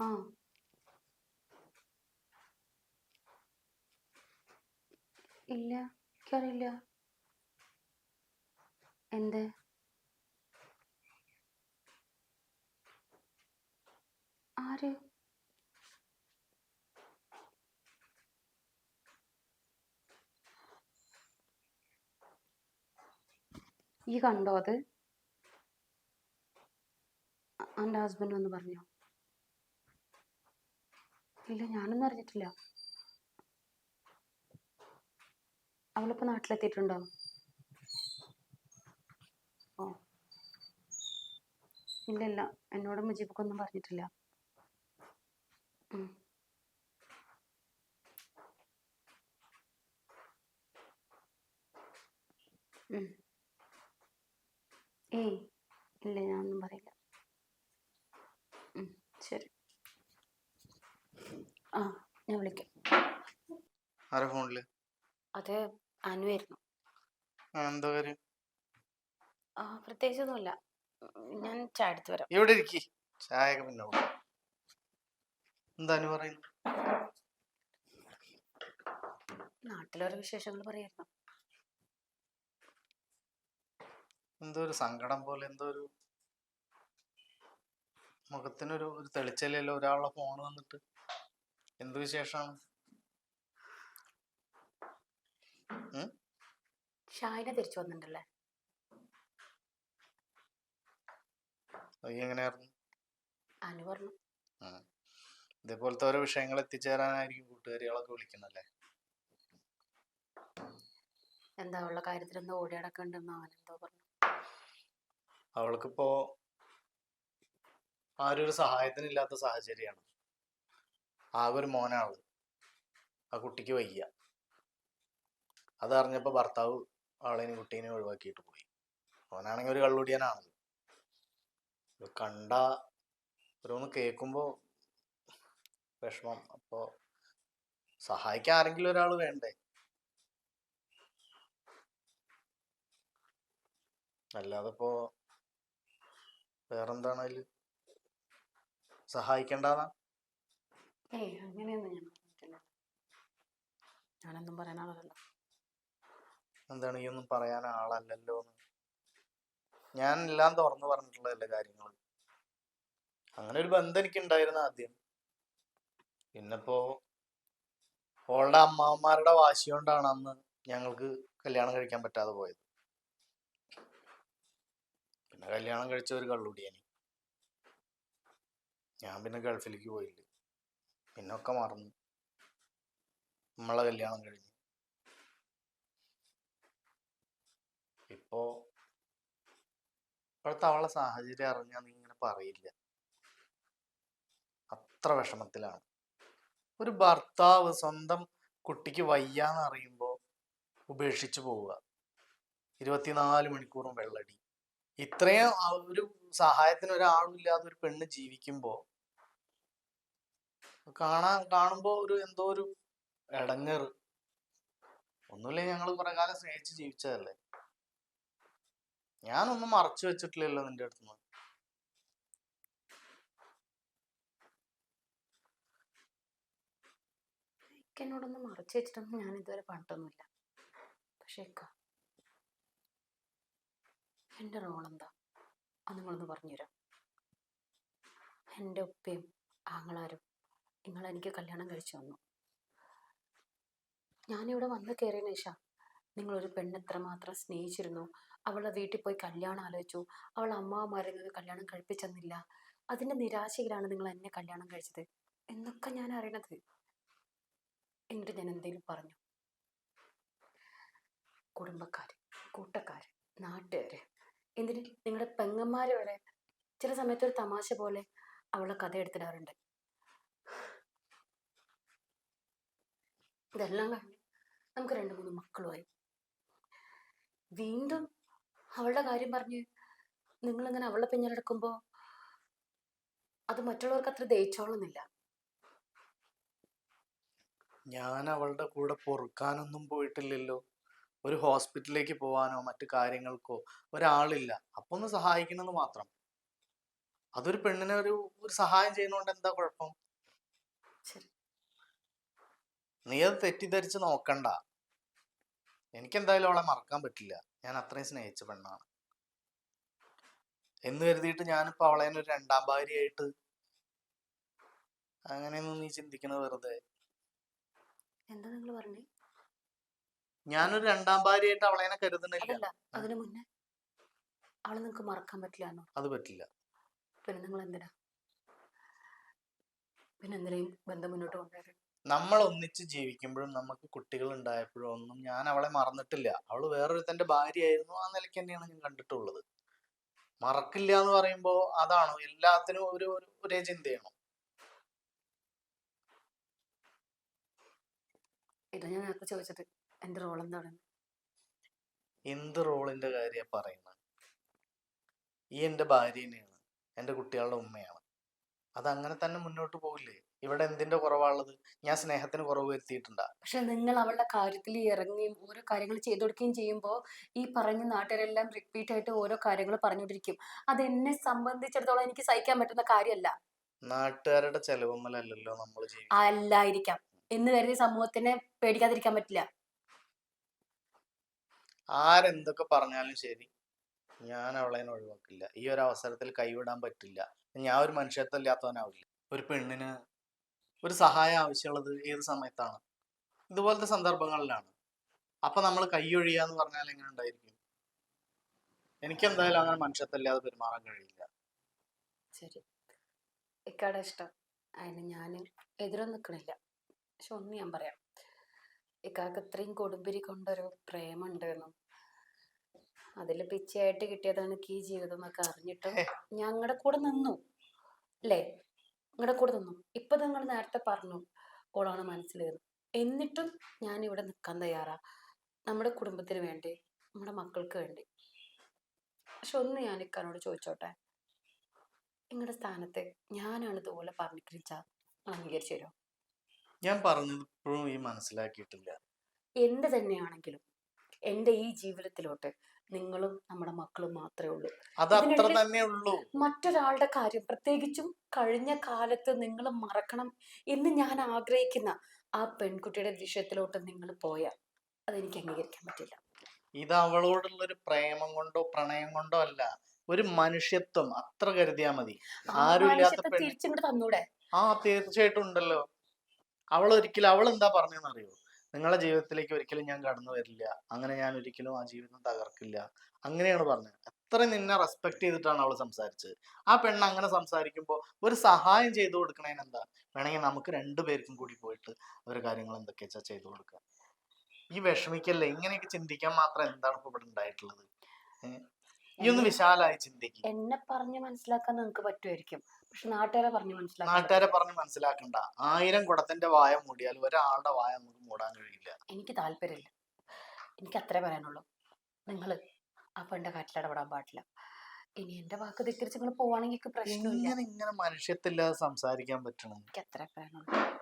ആ. ഇല്ല എനിക്കറിയില്ല. എന്ത്? ആര്? ഈ കണ്ടോ അത്? എന്റെ ഹസ്ബൻഡ് വന്ന് പറഞ്ഞോ. ഇല്ല ഞാനൊന്നും അറിഞ്ഞിട്ടില്ല. അവളിപ്പോൾ നാട്ടിലെത്തിയിട്ടുണ്ടോ? ഓ. ഇല്ല ഇല്ല എന്നോട് മുജീബൊക്കൊന്നും പറഞ്ഞിട്ടില്ല. ഏയ് ഇല്ല ഞാനൊന്നും പറയില്ല ഉം, ശരി ആ ഞാൻ വിളിക്കാം. ആരാ ഫോണിൽ? അത് അനുവായിരുന്നു എന്താ കാര്യം? ആ പ്രത്യേകിച്ചൊന്നുമില്ല. ഞാൻ ചായ എടുത്ത് വരാം. ഇവിടെ ഇരിക്കി? ചായ പിന്നെ. എന്താ അനു പറയുന്നു? നാട്ടിലോരോ വിശേഷങ്ങൾ പറയായിരുന്നു. എന്തോ ഒരു സങ്കടം പോലെ എന്തോ ഒരു മുഖത്തിനൊരു ഒരു തെളിച്ചലല്ലോ ഒരാളുടെ ഫോൺ വന്നിട്ട്. എന്ത് വിശേഷം? ഷാഹിന തിരിച്ചു വന്നിട്ടുണ്ടല്ലേ? എങ്ങനെയായിരുന്നു? അനു പറഞ്ഞു. ഇതേപോലത്തെ ഓരോ വിഷയങ്ങൾ എത്തിച്ചേരാനായിരിക്കും കൂട്ടുകാരികളൊക്കെ വിളിക്കുന്നല്ലേ? എന്താ ഉള്ള കാര്യത്തിൽ എന്തോ ഓടി അടക്കണ്ടെന്നോ അവൻ എന്തോ പറഞ്ഞു. അവൾക്കിപ്പോ ആരും ഒരു സഹായത്തിനില്ലാത്ത സാഹചര്യമാണ്. ആകെ ഒരു മോനാണ്. ആ കുട്ടിക്ക് വയ്യ. അതറിഞ്ഞപ്പോ ഭർത്താവ് ആളെയും കുട്ടീനെ ഒഴിവാക്കിയിട്ട് പോയി. അവനാണെങ്കിൽ ഒരു കള്ളുടിയനാണ്. ഇത് കണ്ട ഓരോന്ന് കേൾക്കുമ്പോ വിഷമം. അപ്പോൾ സഹായിക്കാൻ ആരെങ്കിലും ഒരാൾ വേണ്ടേ? അല്ലാതെ ഇപ്പോ വേറെന്താണ് അതിൽ ഏയ് അങ്ങനെയൊന്നും ഞാൻ പറഞ്ഞിട്ടില്ല. ഞാനൊന്നും ആളല്ല. എന്താണ് ഈ ഒന്നും പറയാൻ ആളല്ലല്ലോ ഞാൻ എല്ലാം തുറന്നു പറഞ്ഞിട്ടുള്ളതല്ലേ കാര്യങ്ങൾ അങ്ങനെ ഒരു ബന്ധം എനിക്ക് ഉണ്ടായിരുന്നു ആദ്യം. പിന്നെപ്പോ ഓളുടെ അമ്മാവന്മാരുടെ വാശി കൊണ്ടാണ് അന്ന് ഞങ്ങൾക്ക് കല്യാണം കഴിക്കാൻ പറ്റാതെ പോയത്. പിന്നെ കല്യാണം കഴിച്ച ഒരു കള്ളുടിയാണ് ഞാൻ പിന്നെ ഗൾഫിലേക്ക് പോയില്ല. പിന്നെ ഒക്കെ മറന്നു. നമ്മളെ കല്യാണം കഴിഞ്ഞു. ഇപ്പോ ഇപ്പോഴത്തെ അവളെ സാഹചര്യം അറിഞ്ഞാൽ നീ ഇങ്ങനെ പറയില്ല. അത്ര വിഷമത്തിലാണ്. ഒരു ഭർത്താവ് സ്വന്തം കുട്ടിക്ക് വയ്യാന്ന് അറിയുമ്പോൾ ഉപേക്ഷിച്ചു പോവുക. ഇരുപത്തിനാല് മണിക്കൂറും വെള്ളടി. ഇത്രയും ഒരു സഹായത്തിന് ഒരാളും ഇല്ലാതെ ഒരു പെണ്ണ് ജീവിക്കുമ്പോ കാണാൻ കാണുമ്പോ ഒരു എന്തോ ഒരു ഇടങ്ങേറ് ഒന്നുമില്ലെങ്കിൽ ഞങ്ങൾ കുറെ കാലം സ്നേഹിച്ച് ജീവിച്ചതല്ലേ? ഞാനൊന്നും മറച്ചു വെച്ചിട്ടില്ലല്ലോ നിന്റെ അടുത്ത് എന്നോടൊന്നും മറച്ചു വെച്ചിട്ടൊന്നും ഞാൻ ഇതുവരെ പറഞ്ഞിട്ടൊന്നുമില്ല. പക്ഷേ എന്റെ റോൾ എന്താ? അത് നിങ്ങളൊന്ന് പറഞ്ഞുതരാം. എന്റെ ഉപ്പയും ആങ്ങളാരും നിങ്ങളെനിക്ക് കല്യാണം കഴിച്ചു തന്നു. ഞാനിവിടെ വന്ന് കയറിയതിന് ശേഷം നിങ്ങളൊരു പെണ്ണ് എത്രമാത്രം സ്നേഹിച്ചിരുന്നു? അവളെ വീട്ടിൽ പോയി കല്യാണം ആലോചിച്ചു. അവൾ അമ്മാവന്മാരെ നിന്ന് കല്യാണം കഴിപ്പിച്ചെന്നില്ല. അതിന്റെ നിരാശയിലാണ് നിങ്ങൾ എന്നെ കല്യാണം കഴിച്ചത് എന്നൊക്കെ ഞാൻ അറിയണത്. എന്നിട്ട് ഞാൻ എന്തെങ്കിലും പറഞ്ഞു. കുടുംബക്കാർ കൂട്ടക്കാർ നാട്ടുകാർ എന്തിന് നിങ്ങളുടെ പെങ്ങന്മാർ വരെ ചില സമയത്ത് ഒരു തമാശ പോലെ അവളെ കഥ എടുത്തിടാറുണ്ട് ഇതെല്ലാം കഴിഞ്ഞ് നമുക്ക് രണ്ട് മൂന്ന് മക്കളുമായി. വീണ്ടും അവളുടെ കാര്യം പറഞ്ഞ് നിങ്ങളിങ്ങനെ അവളുടെ പിന്നിലെടുക്കുമ്പോൾ അത് മറ്റുള്ളവർക്ക് അത്ര ദയിച്ചോളുന്നില്ല ഞാൻ അവളുടെ കൂടെ പൊറുക്കാനൊന്നും പോയിട്ടില്ലല്ലോ. ഒരു ഹോസ്പിറ്റലിലേക്ക് പോവാനോ മറ്റു കാര്യങ്ങൾക്കോ ഒരാളില്ല. അപ്പൊ ഒന്ന് സഹായിക്കണമെന്ന് മാത്രം. അതൊരു പെണ്ണിനെ ഒരു ഒരു സഹായം ചെയ്യുന്നോണ്ട് എന്താ കുഴപ്പം ശരി നീ അത് തെറ്റിദ്ധരിച്ച് നോക്കണ്ട. എനിക്കെന്തായാലും അവളെ മറക്കാൻ പറ്റില്ല. ഞാൻ അത്രയും സ്നേഹിച്ച പെണ്ണാണ്. എന്ന് കരുതിയിട്ട് ഞാനിപ്പോ അവളെ ഒരു രണ്ടാം ഭാര്യയായിട്ട് അങ്ങനെയൊന്നും നീ ചിന്തിക്കണത് വെറുതെ. എന്താ നിങ്ങൾ പറഞ്ഞേ? ഞാനൊരു രണ്ടാം ഭാര്യയായിട്ട് അവളെ കരുതണില്ല അതിനു മുന്നേ അവളെ നിങ്ങൾക്ക് മറക്കാൻ പറ്റില്ല അത് പറ്റില്ല. പിന്നെ നിങ്ങൾ എന്തിനാ പിന്നെ എന്തിനേയും ബന്ധം മുന്നോട്ട് കൊണ്ടുവരും നമ്മൾ ഒന്നിച്ച് ജീവിക്കുമ്പോഴും നമുക്ക് കുട്ടികൾ ഉണ്ടായപ്പോഴും ഒന്നും ഞാൻ അവളെ മറന്നിട്ടില്ല. അവൾ വേറൊരുത്തന്റെ ഭാര്യയായിരുന്നു ആ നിലയ്ക്ക് തന്നെയാണ് ഞാൻ കണ്ടിട്ടുള്ളത്. മറക്കില്ല എന്ന് പറയുമ്പോ അതാണോ? എല്ലാത്തിനും ഒരു ഒരു- ഒരേ ചിന്തയാണോ? ഇതാ ഞാൻ നേരത്തെ ചോദിച്ചത്. എന്റെ റോൾ എന്താണ് എന്ത് റോളിന്റെ കാര്യ പറയുന്നത്? ഈ എന്റെ ഭാര്യ തന്നെയാണ് എന്റെ കുട്ടികളുടെ ഉമ്മയാണ്. അത് അങ്ങനെ തന്നെ മുന്നോട്ട് പോകില്ലേ ഇവിടെ എന്തിന്റെ കുറവാണുള്ളത് ഞാൻ സ്നേഹത്തിന് കുറവ് വരുത്തിയിട്ടുണ്ടാ. പക്ഷെ നിങ്ങൾ അവളുടെ കാര്യത്തിൽ ഇറങ്ങുകയും ഓരോ കാര്യങ്ങൾ ചെയ്തു കൊടുക്കുകയും ചെയ്യുമ്പോൾ ഈ പറഞ്ഞ നാട്ടുകാരെല്ലാം റിപ്പീറ്റ് ആയിട്ട് ഓരോ കാര്യങ്ങൾ പറഞ്ഞുകൊണ്ടിരിക്കും. അത് എന്നെ സംബന്ധിച്ചിടത്തോളം എനിക്ക് സഹിക്കാൻ പറ്റുന്ന കാര്യമല്ല. നാട്ടുകാരുടെ ചെലവുമ്മലല്ലല്ലോ നമ്മൾ അല്ലായിരിക്കാം. എന്ന് കരുതി സമൂഹത്തിനെ പേടിക്കാതിരിക്കാൻ പറ്റില്ല. ആരെന്തൊക്കെ പറഞ്ഞാലും ശരി ഞാൻ അവളെ ഒഴിവാക്കില്ല. ഈ ഒരു അവസരത്തിൽ കൈവിടാൻ പറ്റില്ല. ഞാൻ ഒരു മനുഷ്യത്വം ഇല്ലാത്തവനാവില്ല. ഒരു പെണ്ണിന് ഒരു സഹായം ആവശ്യമുള്ളത് ഏത് സമയത്താണ്? ഇതുപോലത്തെ സന്ദർഭങ്ങളിലാണ്. അപ്പൊ നമ്മൾ കൈയൊഴിയുക എന്ന് പറഞ്ഞാൽ എങ്ങനെ ഉണ്ടായിരിക്കും? എനിക്ക് എന്തായാലും അങ്ങനെ മനുഷ്യത്തല്ലാതെ പെരുമാറാൻ കഴിയില്ല. ശരി. ഇക്കാടെ ഇഷ്ടം. അതിന് ഞാൻ എതിരൊന്നും നിൽക്കണില്ല പക്ഷെ ഒന്ന് ഞാൻ പറയാം. ഇക്കാക്ക് ഇത്രയും കൊടുമ്പിരി കൊണ്ടൊരു പ്രേമം ഉണ്ടായിരുന്നു അതിൽ പിച്ചയായിട്ട് കിട്ടിയതാണ് ഈ ജീവിതം എന്നൊക്കെ അറിഞ്ഞിട്ട് ഞങ്ങളുടെ കൂടെ നിന്നു. അല്ലേ നിങ്ങളുടെ കൂടെ നിന്നു. ഇപ്പൊ നിങ്ങൾ നേരത്തെ പറഞ്ഞു ഓളാണ് മനസ്സിലേത് എന്നിട്ടും ഞാൻ ഇവിടെ നിൽക്കാൻ തയ്യാറാ. നമ്മുടെ കുടുംബത്തിന് വേണ്ടി നമ്മുടെ മക്കൾക്ക് വേണ്ടി. പക്ഷെ ഒന്ന് ഞാൻ ഇക്കാനോട് ചോദിച്ചോട്ടെ? നിങ്ങളുടെ സ്ഥാനത്ത് ഞാനാണ് ഇതുപോലെ പറഞ്ഞിരിച്ചാ അംഗീകരിച്ചു തരുമോ ഞാൻ പറഞ്ഞത് ഇപ്പോഴും ഈ മനസ്സിലാക്കിയിട്ടില്ല. എന്ത് തന്നെയാണെങ്കിലും എന്റെ ഈ ജീവിതത്തിലോട്ട് നിങ്ങളും നമ്മുടെ മക്കളും മാത്രമേ ഉള്ളൂ. അത് അത്ര തന്നെ ഉള്ളൂ. മറ്റൊരാളുടെ കാര്യം പ്രത്യേകിച്ചും കഴിഞ്ഞ കാലത്ത് നിങ്ങൾ മറക്കണം എന്ന് ഞാൻ ആഗ്രഹിക്കുന്ന ആ പെൺകുട്ടിയുടെ വിഷയത്തിലോട്ട് നിങ്ങൾ പോയാൽ അതെനിക്ക് അംഗീകരിക്കാൻ പറ്റില്ല. ഇത് അവളോടുള്ള ഒരു പ്രേമം കൊണ്ടോ പ്രണയം കൊണ്ടോ അല്ല ഒരു മനുഷ്യത്വം അത്ര കരുതിയാ മതി. ആരും ആരുമില്ലാത്ത തിരിച്ചിങ്ങോട്ട് തന്നൂടെ? ആ തീർച്ചയായിട്ടും ഉണ്ടല്ലോ. അവൾ ഒരിക്കലും അവൾ എന്താ പറഞ്ഞതെന്ന് അറിയോ നിങ്ങളുടെ ജീവിതത്തിലേക്ക് ഒരിക്കലും ഞാൻ കടന്നു വരില്ല. അങ്ങനെ ഞാൻ ഒരിക്കലും ആ ജീവിതം തകർക്കില്ല. അങ്ങനെയാണ് പറഞ്ഞത്. അത്ര നിന്നെ റെസ്പെക്ട് ചെയ്തിട്ടാണ് അവൾ സംസാരിച്ചത്. ആ പെണ്ണ് അങ്ങനെ സംസാരിക്കുമ്പോൾ ഒരു സഹായം ചെയ്തു കൊടുക്കണേന് എന്താ? വേണമെങ്കിൽ നമുക്ക് രണ്ടു പേർക്കും കൂടി പോയിട്ട് ഒരു കാര്യങ്ങൾ എന്തൊക്കെയാ ചെയ്തു കൊടുക്കുക ഈ വിഷമിക്കല്ലേ? ഇങ്ങനെയൊക്കെ ചിന്തിക്കാൻ മാത്രം എന്താണ് ഇപ്പൊ ഇവിടെ ഉണ്ടായിട്ടുള്ളത്? ഈ ഒന്ന് വിശാലായി ചിന്തിക്കും. എന്നെ പറഞ്ഞ് മനസ്സിലാക്കാൻ നിങ്ങൾക്ക് പറ്റുമായിരിക്കും നാട്ടുകാരെ പറഞ്ഞു മനസ്സിലാക്കാൻ നാട്ടുകാരെ പറഞ്ഞ് മനസ്സിലാക്കണ്ട. ആയിരം കുടത്തിന്റെ വായ മൂടിയാൽ ഒരാളുടെ വായ നമുക്ക് മൂടാൻ കഴിയില്ല. എനിക്ക് താല്പര്യമില്ല. എനിക്ക് അത്രേ പറയാനുള്ളൂ. നിങ്ങൾ ആ പെണ്ണിന്റെ കാറ്റിൽ ഇടപെടാൻ പാടില്ല. ഇനി എന്റെ വാക്ക് ധിക്കരിച്ച് നിങ്ങൾ പോവാണെങ്കിൽ പ്രശ്നം പ്രശ്നമില്ല. എങ്ങനെ ഇങ്ങനെ മനുഷ്യത്തില്ലാതെ സംസാരിക്കാൻ പറ്റണം? എനിക്ക് അത്രേ പറയാനുള്ളൂ.